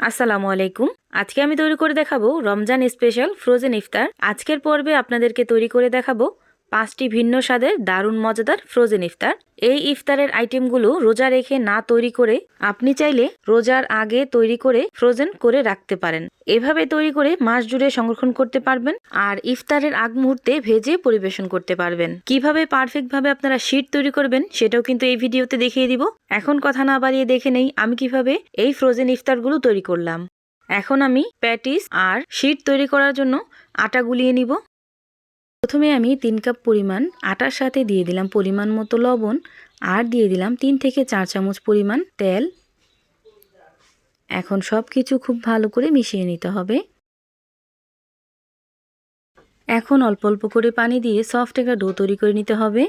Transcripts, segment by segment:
আসসালামু আলাইকুম। আজকে আমি তৈরি করে দেখাবো রমজান স্পেশাল ফ্রোজেন ইফতার। আজকের পর্বে আপনাদেরকে তৈরি করে দেখাবো পাঁচটি ভিন্ন স্বাদের দারুণ মজাদার ফ্রোজেন ইফতার। এই ইফতারের আইটেমগুলো রোজা রেখে না তৈরি করে আপনি চাইলে রোজার আগে তৈরি করে ফ্রোজেন করে রাখতে পারেন। এভাবে তৈরি করে মাস জুড়ে সংরক্ষণ করতে পারবেন আর ইফতারের আগ মুহূর্তে ভেজে পরিবেশন করতে পারবেন। কীভাবে পারফেক্টভাবে আপনারা শীট তৈরি করবেন সেটাও কিন্তু এই ভিডিওতে দেখিয়ে দিব। এখন কথা না বাড়িয়ে দেখে নেই আমি কীভাবে এই ফ্রোজেন ইফতারগুলো তৈরি করলাম। এখন আমি প্যাটিস আর শীট তৈরি করার জন্য আটা গুলিয়ে নিব। প্রথমে আমি তিন কাপ পরিমাণ আটার সাথে দিয়ে দিলাম পরিমাণ মতো লবণ আর দিয়ে দিলাম তিন থেকে চার চামচ পরিমাণ তেল। এখন সব কিছু খুব ভালো করে মিশিয়ে নিতে হবে। এখন অল্প অল্প করে পানি দিয়ে সফট একটা ডো তৈরি করে নিতে হবে।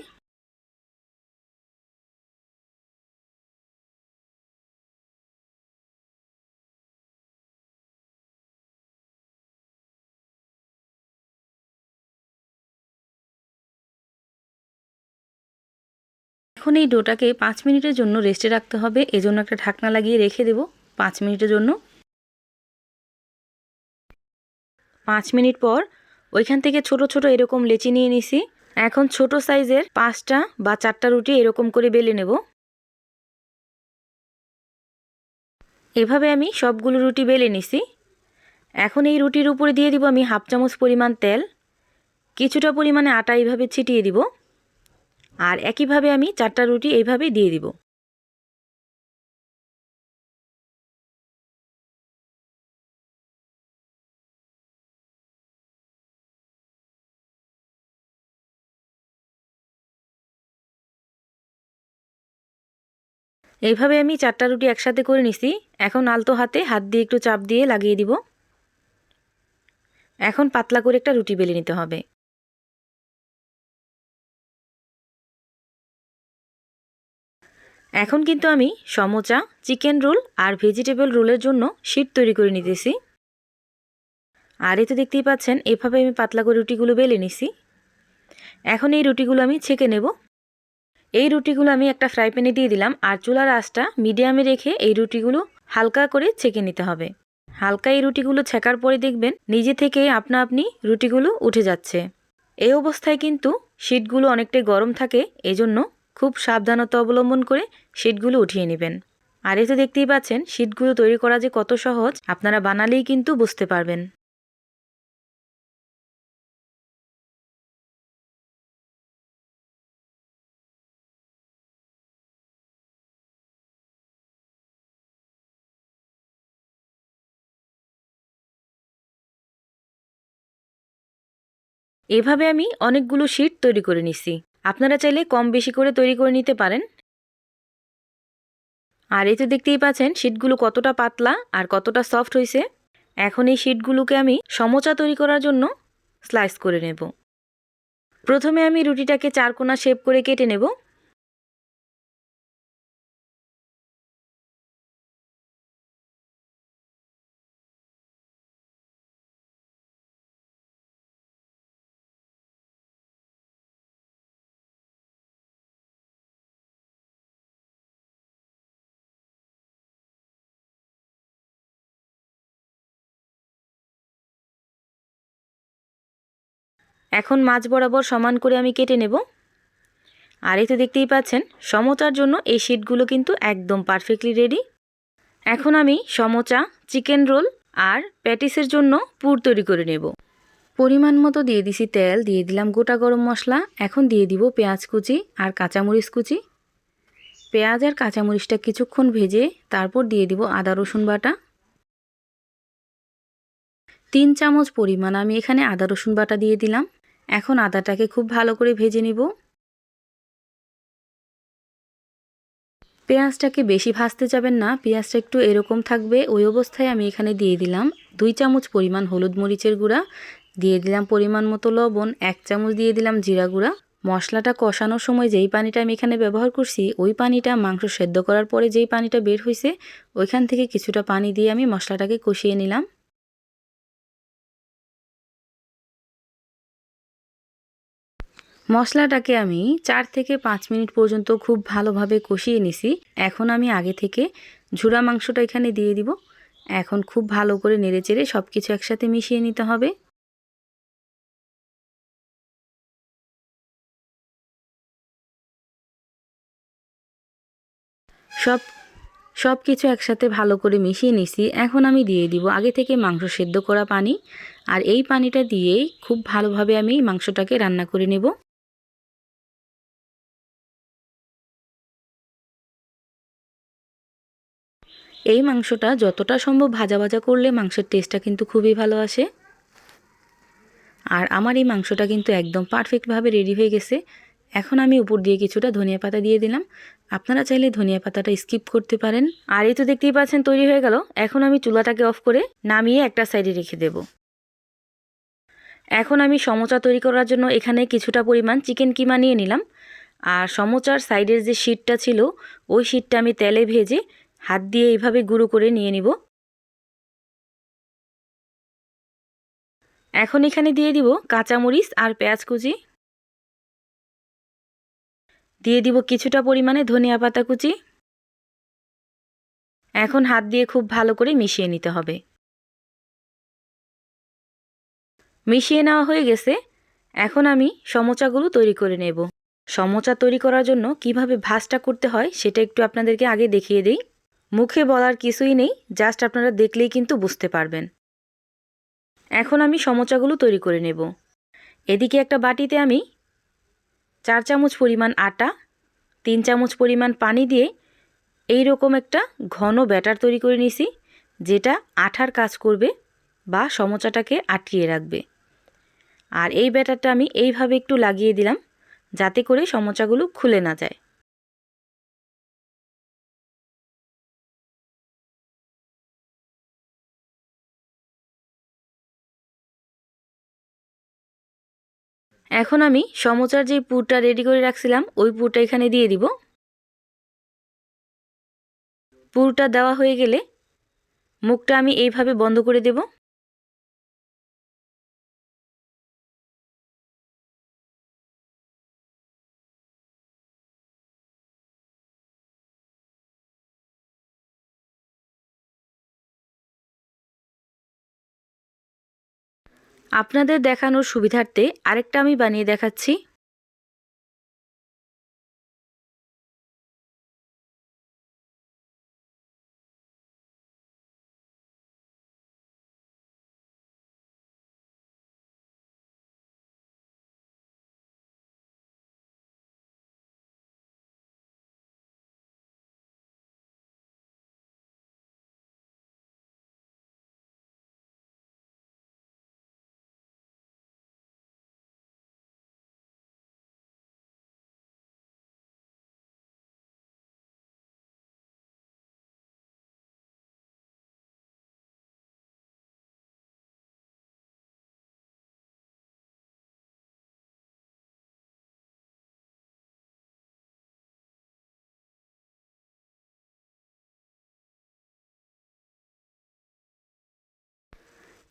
এখন এই ডোটাকে পাঁচ মিনিটের জন্য রেস্টে রাখতে হবে। এজন্য একটা ঢাকনা লাগিয়ে রেখে দেব পাঁচ মিনিটের জন্য। পাঁচ মিনিট পর ওইখান থেকে ছোট ছোট এরকম লেচি নিয়ে নিছি। এখন ছোট সাইজের পাঁচটা বা চারটা রুটি এরকম করে বেলে নেব। এভাবে আমি সবগুলো রুটি বেলে নিছি। এখন এই রুটির উপরে দিয়ে দিব আমি হাফ চামচ পরিমাণ তেল। কিছুটা পরিমাণে আটা এইভাবে ছিটিয়ে দিব। আর একইভাবে আমি চারটা রুটি এইভাবে দিয়ে দিব। এইভাবে আমি চারটা রুটি একসাথে করে নিছি। এখন আলতো হাতে হাত দিয়ে একটু চাপ দিয়ে লাগিয়ে দিব। এখন পাতলা করে একটা রুটি বেলে নিতে হবে। এখন কিন্তু আমি সমোচা, চিকেন রোল আর ভেজিটেবল রোলের জন্য শীট তৈরি করে নিতেছি। আর এতে দেখতেই পাচ্ছেন, এভাবে আমি পাতলা করে রুটিগুলো বেলে নিছি। এখন এই রুটিগুলো আমি ছেঁকে নেব। এই রুটিগুলো আমি একটা ফ্রাই প্যানে দিয়ে দিলাম আর চুলার আঁচটা মিডিয়ামে রেখে এই রুটিগুলো হালকা করে ছেঁকে নিতে হবে। হালকা এই রুটিগুলো ছেঁকার পরে দেখবেন নিজে থেকে আপনা আপনি রুটিগুলো উঠে যাচ্ছে। এই অবস্থায় কিন্তু শীটগুলো অনেকটাই গরম থাকে, এজন্য খুব সাবধানতা অবলম্বন করে শীটগুলো উঠিয়ে নেবেন। আর এতে দেখতেই পাচ্ছেন শীটগুলো তৈরি করা যে কত সহজ, আপনারা বানালেই কিন্তু বুঝতে পারবেন। এভাবে আমি অনেকগুলো শীট তৈরি করে নিছি। আপনারা চাইলে কম বেশি করে তৈরি করে নিতে পারেন। আর এই তো দেখতেই পাচ্ছেন, শীটগুলো কতটা পাতলা আর কতটা সফট হয়েছে এখন এই শীটগুলোকে আমি সমচা তৈরি করার জন্য স্লাইস করে নেব। প্রথমে আমি রুটিটাকে চারকোনা শেপ করে কেটে নেব। এখন মাছ বরাবর সমান করে আমি কেটে নেব। আর এই তো দেখতেই পাচ্ছেন সমচার জন্য এই শিটগুলো কিন্তু একদম পারফেক্টলি রেডি এখন আমি সমচা চিকেন রোল আর প্যাটিসের জন্য পুর তৈরি করে নেব। পরিমাণ মতো দিয়ে দিছি তেল, দিয়ে দিলাম গোটা গরম মশলা। এখন দিয়ে দিব পেঁয়াজ কুচি আর কাঁচামরিচ কুচি। পেঁয়াজ আর কাঁচামরিচটা কিছুক্ষণ ভেজে তারপর দিয়ে দিব আদা, রসুন বাটা। তিন চামচ পরিমাণ আমি এখানে আদা, রসুন বাটা দিয়ে দিলাম। এখন আদাটাকে খুব ভালো করে ভেজে নিব। পেঁয়াজটাকে বেশি ভাজতে যাবেন না, পেঁয়াজটা একটু এরকম থাকবে, ওই অবস্থায় আমি এখানে দিয়ে দিলাম দুই চামচ পরিমাণ হলুদ মরিচের গুঁড়া, দিয়ে দিলাম পরিমাণ মতো লবণ, এক চামচ দিয়ে দিলাম জিরা গুঁড়া। মশলাটা কষানোর সময় যেই পানিটা আমি এখানে ব্যবহার করছি, ওই পানিটা মাংস সেদ্ধ করার পরে যেই পানিটা বের হয়েছে ওইখান থেকে কিছুটা পানি দিয়ে আমি মশলাটাকে কষিয়ে নিলাম। মশলাটাকে আমি চার থেকে পাঁচ মিনিট পর্যন্ত খুব ভালোভাবে কষিয়ে নিছি। এখন আমি আগে থেকে ঝুরা মাংসটা এখানে দিয়ে দিব। এখন খুব ভালো করে নেড়েচেড়ে সব কিছু একসাথে মিশিয়ে নিতে হবে। সব সব কিছু একসাথে ভালো করে মিশিয়ে নিছি। এখন আমি দিয়ে দিব আগে থেকে মাংস সেদ্ধ করা পানি। আর এই পানিটা দিয়েই খুব ভালোভাবে আমি মাংসটাকে রান্না করে নেব। এই মাংসটা যতটা সম্ভব ভাজা ভাজা করলে মাংসের টেস্টটা কিন্তু খুবই ভালো আসে। আর আমার এই মাংসটা কিন্তু একদম পারফেক্টভাবে রেডি হয়ে গেছে। এখন আমি উপর দিয়ে কিছুটা ধনিয়া পাতা দিয়ে দিলাম। আপনারা চাইলে ধনিয়া পাতাটা স্কিপ করতে পারেন। আর এই তো দেখতেই পাচ্ছেন, তৈরি হয়ে গেল। এখন আমি চুলাটাকে অফ করে নামিয়ে একটা সাইডে রেখে দেব। এখন আমি সমোচা তৈরি করার জন্য এখানে কিছুটা পরিমাণ চিকেন কিমা নিয়ে নিলাম। আর সমোচার সাইডের যে শীটটা ছিল, ওই শীটটা আমি তেলে ভেজে হাত দিয়ে এইভাবে গুঁড়ো করে নিয়ে নিব। এখন এখানে দিয়ে দিব কাঁচামরিচ আর পেঁয়াজ কুচি। দিয়ে দিব কিছুটা পরিমাণে ধনিয়া পাতা কুচি। এখন হাত দিয়ে খুব ভালো করে মিশিয়ে নিতে হবে। মিশিয়ে নেওয়া হয়ে গেছে। এখন আমি সমোচাগুলো তৈরি করে নেব। সমোচা তৈরি করার জন্য কীভাবে ভাজটা করতে হয় সেটা একটু আপনাদেরকে আগে দেখিয়ে দিই। মুখে বলার কিছুই নেই জাস্ট আপনারা দেখলেই কিন্তু বুঝতে পারবেন। এখন আমি সমোচাগুলো তৈরি করে নেব। এদিকে একটা বাটিতে আমি চার চামচ পরিমাণ আটা, তিন চামচ পরিমাণ পানি দিয়ে এই রকম একটা ঘন ব্যাটার তৈরি করে নিছি, যেটা আঠার কাজ করবে বা সমোচাটাকে আটকিয়ে রাখবে। আর এই ব্যাটারটা আমি এইভাবে একটু লাগিয়ে দিলাম, যাতে করে সমচাগুলো খুলে না যায়। এখন আমি সমচার যে পুরটা রেডি করে রাখছিলাম, ওই পুরটা এখানে দিয়ে দিব। পুরটা দেওয়া হয়ে গেলে মুখটা আমি এইভাবে বন্ধ করে দেব। আপনাদের দেখানোর সুবিধার্থে আরেকটা আমি বানিয়ে দেখাচ্ছি।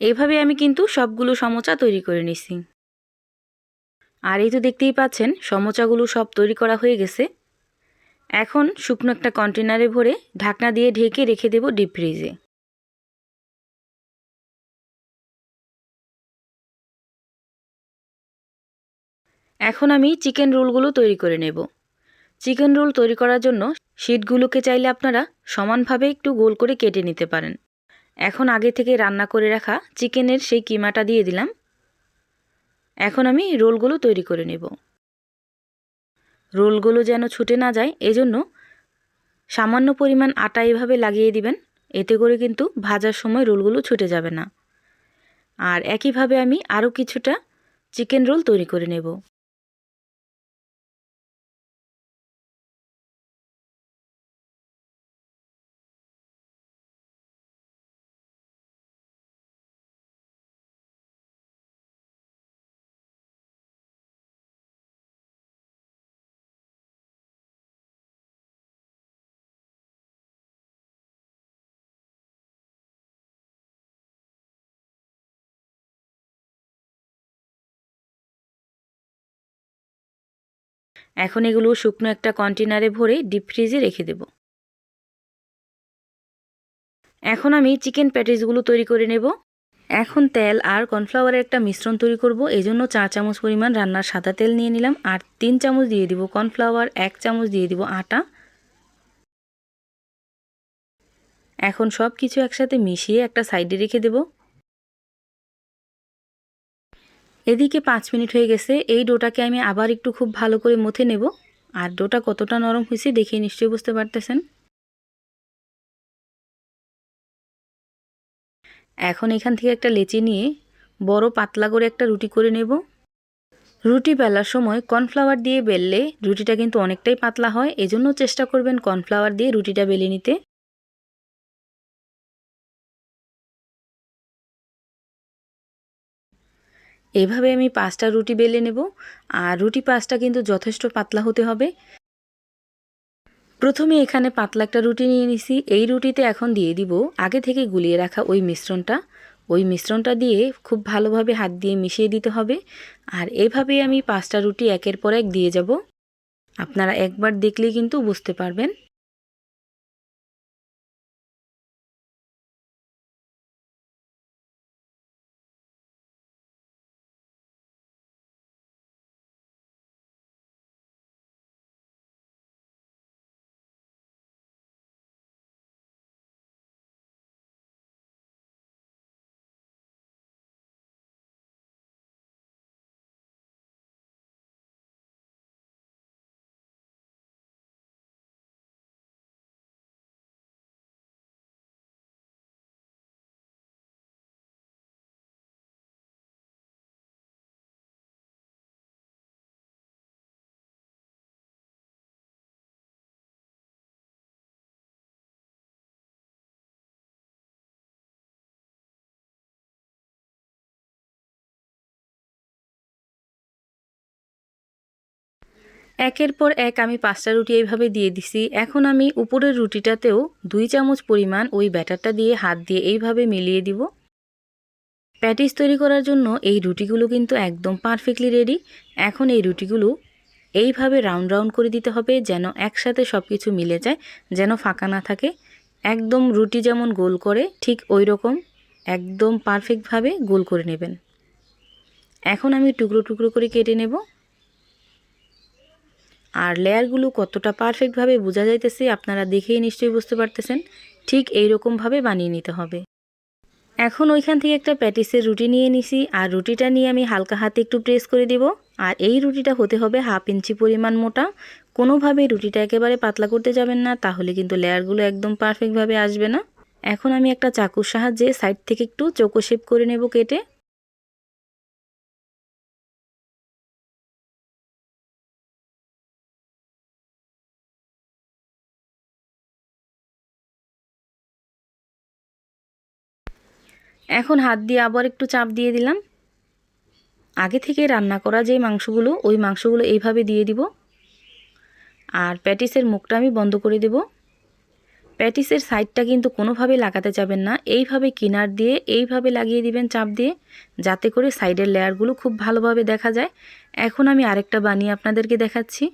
এইভাবে আমি কিন্তু সবগুলো সমোচা তৈরি করে নিছি। আর এই তো দেখতেই পাচ্ছেন, সমোচাগুলো সব তৈরি করা হয়ে গেছে। এখন শুকনো একটা কন্টেনারে ভরে ঢাকনা দিয়ে ঢেকে রেখে দেব ডিপ ফ্রিজে। এখন আমি চিকেন রোলগুলো তৈরি করে নেব। চিকেন রোল তৈরি করার জন্য শিটগুলোকে চাইলে আপনারা সমানভাবে একটু গোল করে কেটে নিতে পারেন। এখন আগে থেকে রান্না করে রাখা চিকেনের সেই কিমাটা দিয়ে দিলাম। এখন আমি রোলগুলো তৈরি করে নেব। রোলগুলো যেন ছুটে না যায়, এজন্য সামান্য পরিমাণ আটা এভাবে লাগিয়ে দিবেন, এতে করে কিন্তু ভাজার সময় রোলগুলো ছুটে যাবে না। আর একইভাবে আমি আরও কিছুটা চিকেন রোল তৈরি করে নেব। এখন এগুলো শুকনো একটা কন্টেনারে ভরে ডিপ ফ্রিজে রেখে দেব। এখন আমি চিকেন প্যাটিসগুলো তৈরি করে নেব। এখন তেল আর কর্নফ্লাওয়ারের একটা মিশ্রণ তৈরি করব। জন্য চার চামচ পরিমাণ রান্নার সাদা তেল নিয়ে নিলাম আর তিন চামচ দিয়ে দিব কর্নফ্লাওয়ার এক চামচ দিয়ে দিব আটা। এখন সব কিছু একসাথে মিশিয়ে একটা সাইডে রেখে দেব। এদিকে পাঁচ মিনিট হয়ে গেছে, এই ডোটাকে আমি আবার একটু খুব ভালো করে মথে নেব। আর ডোটা কতটা নরম হয়েছে দেখে নিশ্চয়ই বুঝতে পারতেছেন। এখন এখান থেকে একটা লেচি নিয়ে বড় পাতলা করে একটা রুটি করে নেব। রুটি বেলার সময় কর্নফ্লাওয়ার দিয়ে বেললে রুটিটা কিন্তু অনেকটাই পাতলা হয়, এজন্য চেষ্টা করবেন কর্নফ্লাওয়ার দিয়ে রুটিটা বেলে নিতে। এভাবে আমি পাঁচটা রুটি বেলে নেব, আর রুটি পাঁচটা কিন্তু যথেষ্ট পাতলা হতে হবে। প্রথমে এখানে পাতলা একটা রুটি নিয়ে নিছি। এই রুটিতে এখন দিয়ে দিব আগে থেকে গুলিয়ে রাখা ওই মিশ্রণটা। ওই মিশ্রণটা দিয়ে খুব ভালোভাবে হাত দিয়ে মিশিয়ে দিতে হবে। আর এভাবেই আমি পাঁচটা রুটি একের পর এক দিয়ে যাব। আপনারা একবার দেখলেই কিন্তু বুঝতে পারবেন। একের পর এক আমি পাঁচটা রুটি এইভাবে দিয়ে দিছি। এখন আমি উপরের রুটিটাতেও দুই চামচ পরিমাণ ওই ব্যাটারটা দিয়ে হাত দিয়ে এইভাবে মিলিয়ে দিব। প্যাটিস তৈরি করার জন্য এই রুটিগুলো কিন্তু একদম পারফেক্টলি রেডি। এখন এই রুটিগুলো এইভাবে রাউন্ড রাউন্ড করে দিতে হবে যেন একসাথে সব কিছু মিলে যায়, যেন ফাঁকা না থাকে। একদম রুটি যেমন গোল করে, ঠিক ওই রকম একদম পারফেক্টভাবে গোল করে নেবেন। এখন আমি টুকরো টুকরো করে কেটে নেব। আর লেয়ারগুলো কতটা পারফেক্টভাবে বোঝা যাইতেছে আপনারা দেখেই নিশ্চয়ই বুঝতে পারতেছেন, ঠিক এই রকমভাবে বানিয়ে নিতে হবে। এখন ওইখান থেকে একটা প্যাটিসের রুটি নিয়ে নিছি, আর রুটিটা নিয়ে আমি হালকা হাতে একটু প্রেস করে দিব। আর এই রুটিটা হতে হবে হাফ ইঞ্চি পরিমাণ মোটা। কোনোভাবেই রুটিটা একেবারে পাতলা করতে যাবেন না, তাহলে কিন্তু লেয়ারগুলো একদম পারফেক্টভাবে আসবে না। এখন আমি একটা চাকুর সাহায্যে সাইড থেকে একটু চৌকো শেপ করে নেব কেটে। এখন হাত দিয়ে আবার একটু চাপ দিয়ে দিলাম। আগে থেকে রান্না করা যে মাংসগুলো, ওই মাংসগুলো এইভাবে দিয়ে দিব। আর প্যাটিসের মুখটা আমি বন্ধ করে দেব। প্যাটিসের সাইডটা কিন্তু কোনোভাবে লাগাতে যাবেন না। এইভাবে কিনার দিয়ে, এইভাবে লাগিয়ে দিবেন চাপ দিয়ে, যাতে করে সাইডের লেয়ারগুলো খুব ভালোভাবে দেখা যায়। এখন আমি আরেকটা বানিয়ে আপনাদেরকে দেখাচ্ছি।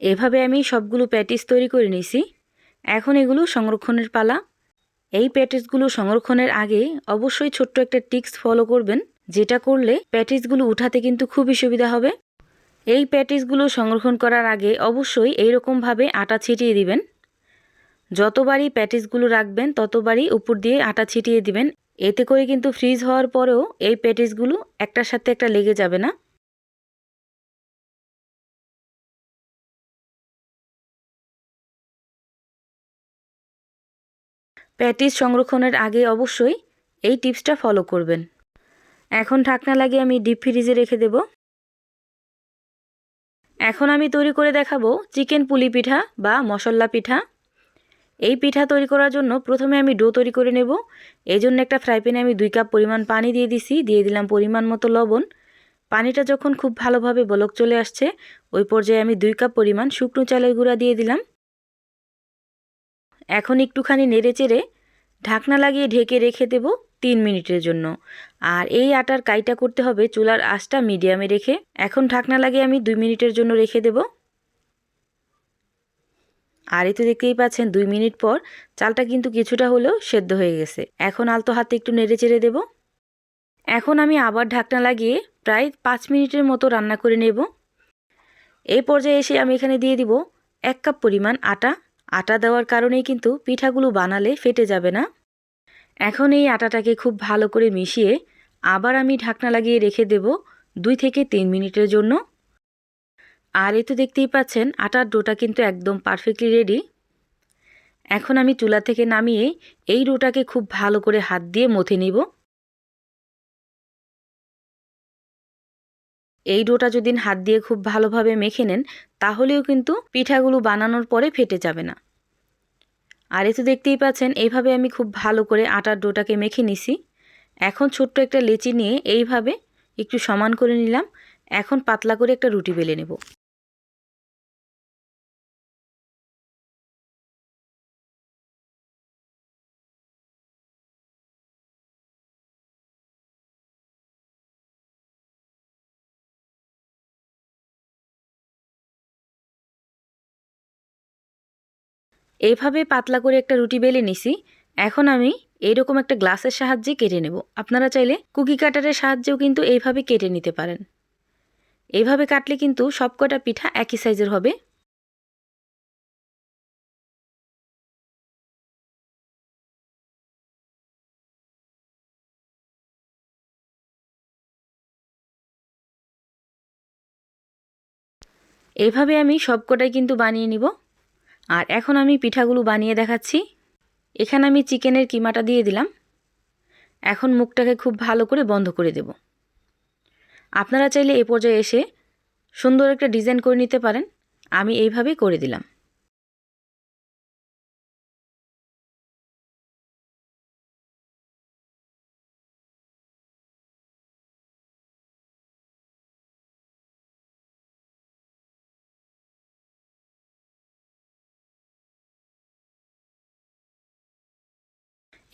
এভাবে আমি সবগুলো প্যাটিস তৈরি করে নিয়েছি। এখন এগুলো সংরক্ষণের পালা। এই প্যাটিসগুলো সংরক্ষণের আগে অবশ্যই ছোট্ট একটা টিক্স ফলো করবেন, যেটা করলে প্যাটিসগুলো উঠাতে কিন্তু খুবই সুবিধা হবে। এই প্যাটিসগুলো সংরক্ষণ করার আগে অবশ্যই এইরকমভাবে আটা ছিটিয়ে দিবেন। যতবারই প্যাটিসগুলো রাখবেন, ততবারই উপর দিয়ে আটা ছিটিয়ে দিবেন। এতে করে কিন্তু ফ্রিজ হওয়ার পরেও এই প্যাটিসগুলো একটার সাথে একটা লেগে যাবে না। প্যাটিস সংরক্ষণের আগে অবশ্যই এই টিপসটা ফলো করবেন। এখন ঢাকনা লাগিয়ে আমি ডিপ ফ্রিজে রেখে দেব। এখন আমি তৈরি করে দেখাবো চিকেন পুলি পিঠা বা মশলা পিঠা। এই পিঠা তৈরি করার জন্য প্রথমে আমি ডো তৈরি করে নেব। এই জন্য একটা ফ্রাই প্যানে আমি দুই কাপ পরিমাণ পানি দিয়ে দিছি, দিয়ে দিলাম পরিমাণ মতো লবণ। পানিটা যখন খুব ভালোভাবে বলক চলে আসছে, ওই পর্যায়ে আমি দুই কাপ পরিমাণ শুকনো চালের গুঁড়া দিয়ে দিলাম। এখন একটুখানি নেড়ে চেড়ে ঢাকনা লাগিয়ে ঢেকে রেখে দেব তিন মিনিটের জন্য। আর এই আটার কাইটা করতে হবে চুলার আঁচটা মিডিয়ামে রেখে। এখন ঢাকনা লাগিয়ে আমি দুই মিনিটের জন্য রেখে দেব। আর এতে দেখতেই পাচ্ছেন দুই মিনিট পর চালটা কিন্তু কিছুটা হলেও সেদ্ধ হয়ে গেছে। এখন আলতো হাতে একটু নেড়ে চেড়ে দেব। এখন আমি আবার ঢাকনা লাগিয়ে প্রায় পাঁচ মিনিটের মতো রান্না করে নেব। এই পর্যায়ে এসে আমি এখানে দিয়ে দিব এক কাপ পরিমাণ আটা। আটা দেওয়ার কারণেই কিন্তু পিঠাগুলো বানালে ফেটে যাবে না। এখন এই আটাটাকে খুব ভালো করে মিশিয়ে আবার আমি ঢাকনা লাগিয়ে রেখে দেব দুই থেকে তিন মিনিটের জন্য। আর এ তো দেখতেই পাচ্ছেন, আটার ডোটা কিন্তু একদম পারফেক্টলি রেডি এখন আমি চুলা থেকে নামিয়ে এই ডোটাকে খুব ভালো করে হাত দিয়ে মথে নিব। এই ডোটা যদি হাত দিয়ে খুব ভালোভাবে মেখে নেন, তাহলেও কিন্তু পিঠাগুলো বানানোর পরে ফেটে যাবে না। আর এ তো দেখতেই পাচ্ছেন, এইভাবে আমি খুব ভালো করে আটার ডোটাকে মেখে নিছি। এখন ছোট্ট একটা লেচি নিয়ে এইভাবে একটু সমান করে নিলাম। এখন পাতলা করে একটা রুটি বেলে নেব। এইভাবে পাতলা করে একটা রুটি বেলে নিছি। এখন আমি এইরকম একটা গ্লাসের সাহায্যে কেটে নেব। আপনারা চাইলে কুকি কাটারের সাহায্যেও কিন্তু এইভাবে কেটে নিতে পারেন। এইভাবে কাটলে কিন্তু সবকটা পিঠা একই সাইজের হবে। এইভাবে আমি সবকটাই কিন্তু বানিয়ে নিব। আর এখন আমি পিঠাগুলো বানিয়ে দেখাচ্ছি। এখানে আমি চিকেনের কিমাটা দিয়ে দিলাম। এখন মুখটাকে খুব ভালো করে বন্ধ করে দেব। আপনারা চাইলে এ পর্যায়ে এসে সুন্দর একটা ডিজাইন করে নিতে পারেন। আমি এইভাবেই করে দিলাম।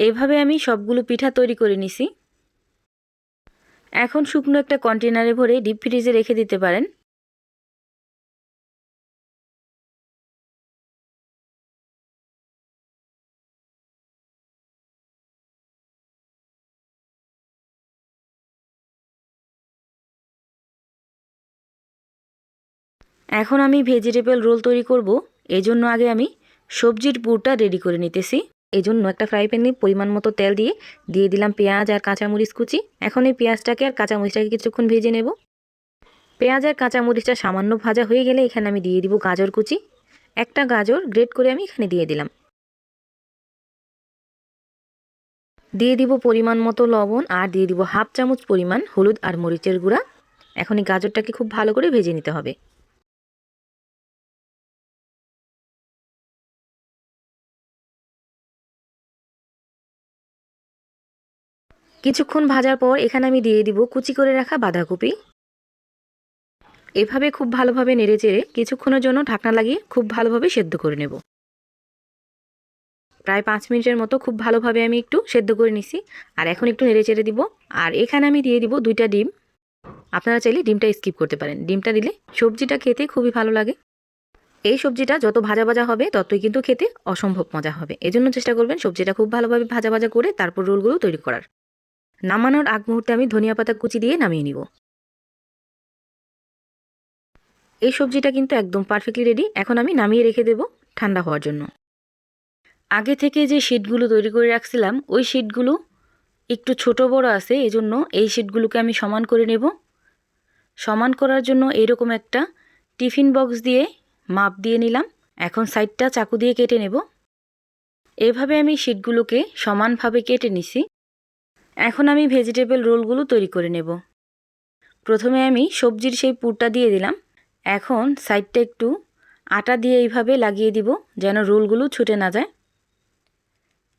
এইভাবে আমি সবগুলো পিঠা তৈরি করে নিছি। এখন শুকনো একটা কন্টেনারে ভরে ডিপ ফ্রিজে রেখে দিতে পারেন। এখন আমি ভেজিটেবল রোল তৈরি করব। এজন্য আগে আমি সবজির পুরটা রেডি করে নিতেছি। জন্য একটা ফ্রাই প্যানে পরিমাণ মতো তেল দিয়ে দিয়ে দিলাম পেঁয়াজ আর কাঁচামরিচ কুচি। এখন এই পেঁয়াজটাকে আর কাঁচামরিচটাকে কিছুক্ষণ ভেজে নেব। পেঁয়াজ আর কাঁচামরিচটা সামান্য ভাজা হয়ে গেলে এখানে আমি দিয়ে দিব গাজর কুচি। একটা গাজর গ্রেট করে আমি এখানে দিয়ে দিলাম। দিয়ে দিব পরিমাণ মতো লবণ আর দিয়ে দিব হাফ চামচ পরিমাণ হলুদ আর মরিচের গুঁড়া। এখন এই গাজরটাকে খুব ভালো করে ভেজে নিতে হবে। কিছুক্ষণ ভাজার পর এখানে আমি দিয়ে দিব কুচি করে রাখা বাঁধাকপি। এভাবে খুব ভালোভাবে নেড়ে চেড়ে কিছুক্ষণের জন্য ঢাকনা লাগিয়ে খুব ভালোভাবে সেদ্ধ করে নেব। প্রায় পাঁচ মিনিটের মতো খুব ভালোভাবে আমি একটু সেদ্ধ করে নিছি। আর এখন একটু নেড়ে চেড়ে দিব। আর এখানে আমি দিয়ে দিব দুইটা ডিম। আপনারা চাইলে ডিমটা স্কিপ করতে পারেন। ডিমটা দিলে সবজিটা খেতে খুবই ভালো লাগে। এই সবজিটা যত ভাজা ভাজা হবে, ততই কিন্তু খেতে অসম্ভব মজা হবে। এজন্য চেষ্টা করবেন সবজিটা খুব ভালোভাবে ভাজা ভাজা করে তারপর রোলগুলো তৈরি করার। নামানোর আগ মুহূর্তে আমি ধনিয়া পাতা কুচি দিয়ে নামিয়ে নিব। এই সবজিটা কিন্তু একদম পারফেক্টলি রেডি এখন আমি নামিয়ে রেখে দেব ঠান্ডা হওয়ার জন্য। আগে থেকে যে শিটগুলো তৈরি করে রাখছিলাম, ওই শিটগুলো একটু ছোট বড় আছে, এজন্য এই শিটগুলোকে আমি সমান করে নেব। সমান করার জন্য এরকম একটা টিফিন বক্স দিয়ে মাপ দিয়ে নিলাম। এখন সাইডটা চাকু দিয়ে কেটে নেব। এভাবে আমি শিটগুলোকে সমানভাবে কেটে নিছি। এখন আমি ভেজিটেবল রোলগুলো তৈরি করে নেব। প্রথমে আমি সবজির সেই পুরটা দিয়ে দিলাম। এখন সাইডটা একটু আটা দিয়ে এইভাবে লাগিয়ে দিব যেন রোলগুলো ছুটে না যায়।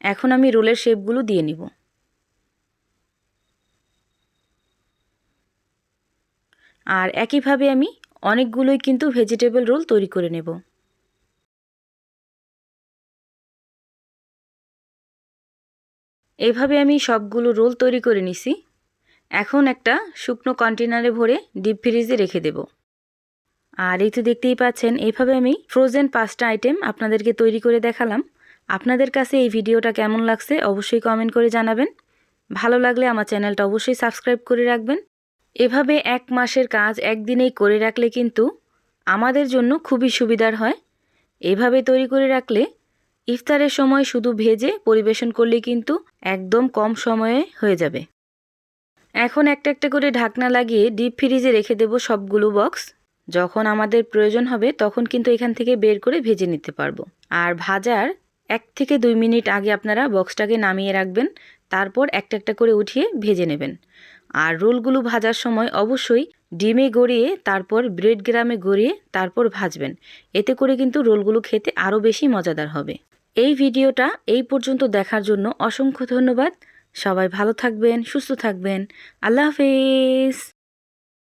এখন আমি রোলের শেপগুলো দিয়ে নিব। আর একইভাবে আমি অনেকগুলোই কিন্তু ভেজিটেবল রোল তৈরি করে নেব। এইভাবে আমি সবগুলো রোল তৈরি করে নিছি। এখন একটা শুকনো কন্টেনারে ভরে ডিপ ফ্রিজে রেখে দেব। আর এই তো দেখতেই পাচ্ছেন এইভাবে আমি ফ্রোজেন পাঁচটা আইটেম আপনাদেরকে তৈরি করে দেখালাম। আপনাদের কাছে এই ভিডিওটা কেমন লাগছে অবশ্যই কমেন্ট করে জানাবেন। ভালো লাগলে আমার চ্যানেলটা অবশ্যই সাবস্ক্রাইব করে রাখবেন। এভাবে এক মাসের কাজ একদিনেই করে রাখলে কিন্তু আমাদের জন্য খুবই সুবিধার হয়। এভাবে তৈরি করে রাখলে ইফতারের সময় শুধু ভেজে পরিবেশন করলে কিন্তু একদম কম সময়ে হয়ে যাবে। এখন একটা একটা করে ঢাকনা লাগিয়ে ডিপ ফ্রিজে রেখে দেব সবগুলো বক্স। যখন আমাদের প্রয়োজন হবে তখন কিন্তু এখান থেকে বের করে ভেজে নিতে পারব। আর ভাজার এক থেকে দুই মিনিট আগে আপনারা বক্সটাকে নামিয়ে রাখবেন, তারপর একটা একটা করে উঠিয়ে ভেজে নেবেন। আর রোলগুলো ভাজার সময় অবশ্যই ডিমে গড়িয়ে, তারপর ব্রেড গ্রামে গড়িয়ে, তারপর ভাজবেন। এতে করে কিন্তু রোলগুলো খেতে আরও বেশি মজাদার হবে। এই ভিডিওটা এই পর্যন্ত দেখার জন্য অসংখ্য ধন্যবাদ। সবাই ভালো থাকবেন, সুস্থ থাকবেন। আল্লাহ হাফেজ।